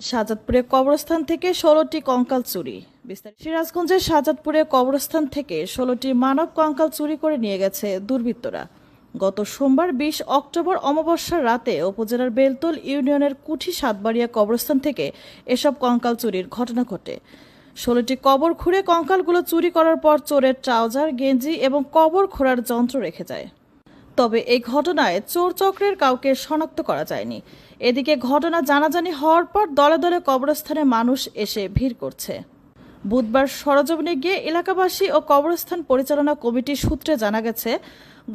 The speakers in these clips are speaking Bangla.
শাহজাদপুরে কবরস্থান থেকে ষোলোটি কঙ্কাল চুরি। বিস্তারিত। সিরাজগঞ্জের শাহজাদপুরে কবরস্থান থেকে ষোলোটি মানব কঙ্কাল চুরি করে নিয়ে গেছে দুর্বৃত্তরা। গত সোমবার বিশ অক্টোবর অমাবস্যার রাতে উপজেলার বেলতল ইউনিয়নের কুঠি সাতবাড়িয়া কবরস্থান থেকে এসব কঙ্কাল চুরির ঘটনা ঘটে। ষোলোটি কবর খুঁড়ে কঙ্কালগুলো চুরি করার পর চোরের ট্রাউজার, গেঞ্জি এবং কবর খোঁড়ার যন্ত্র রেখে যায়। তবে এই ঘটনায় চোর চক্রের কাউকে শনাক্ত করা যায়নি। এদিকে ঘটনা জানাজানি হওয়ার পর দলে দলে কবরস্থানে মানুষ এসে ভিড় করছে। বুধবার সরজমিনে গিয়ে এলাকাবাসী ও কবরস্থান পরিচালনা কমিটির সূত্রে জানা গেছে,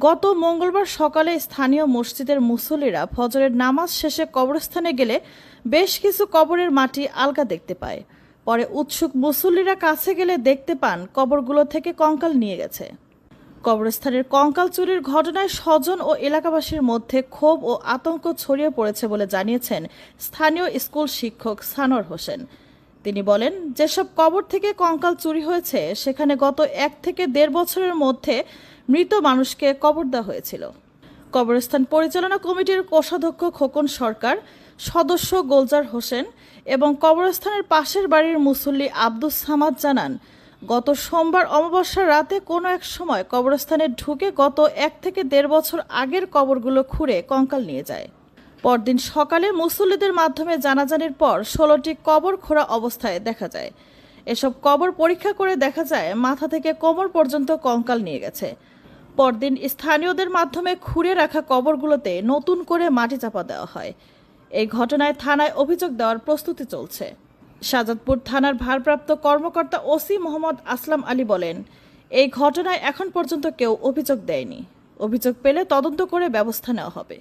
গত মঙ্গলবার সকালে স্থানীয় মসজিদের মুসল্লিরা ফজরের নামাজ শেষে কবরস্থানে গেলে বেশ কিছু কবরের মাটি আলগা দেখতে পায়। পরে উৎসুক মুসল্লিরা কাছে গেলে দেখতে পান কবরগুলো থেকে কঙ্কাল নিয়ে গেছে। কবরস্থানের কঙ্কাল চুরির ঘটনায় স্বজন ও এলাকাবাসীর মধ্যে ক্ষোভ ও আতঙ্ক ছড়িয়ে পড়েছে বলে জানিয়েছেন স্থানীয় স্কুল শিক্ষক সানোয়ার হোসেন। তিনি বলেন, যেসব কবর থেকে কঙ্কাল চুরি হয়েছে, সেখানে গত এক থেকে দেড় বছরের মধ্যে মৃত মানুষকে কবর দেওয়া হয়েছিল। কবরস্থান পরিচালনা কমিটির কোষাধ্যক্ষ খোকন সরকার, সদস্য গোলজার হোসেন এবং কবরস্থানের পাশের বাড়ির মুসল্লি আব্দুস সামাদ জানান গত সোমবার অমাবস্যার রাতে কোনো এক সময় কবরস্থানে ঢুকে গত এক থেকে দেড় বছর আগের কবরগুলো খুঁড়ে কঙ্কাল নিয়ে যায়। পরদিন সকালে মুসল্লিদের মাধ্যমে জানাজানির পর ষোলোটি কবর খোঁড়া অবস্থায় দেখা যায়। এসব কবর পরীক্ষা করে দেখা যায় মাথা থেকে কোমর পর্যন্ত কঙ্কাল নিয়ে গেছে। পরদিন স্থানীয়দের মাধ্যমে খুঁড়ে রাখা কবরগুলোতে নতুন করে মাটি চাপা দেওয়া হয়। এই ঘটনায় থানায় অভিযোগ দেওয়ার প্রস্তুতি চলছে। শাহজাদপুর থানার ভারপ্রাপ্ত কর্মকর্তা ওসি মোহাম্মদ আসলাম আলী বলেন, এই ঘটনায় এখন পর্যন্ত কেউ অভিযোগ দেয়নি। অভিযোগ পেলে তদন্ত করে ব্যবস্থা নেওয়া হবে।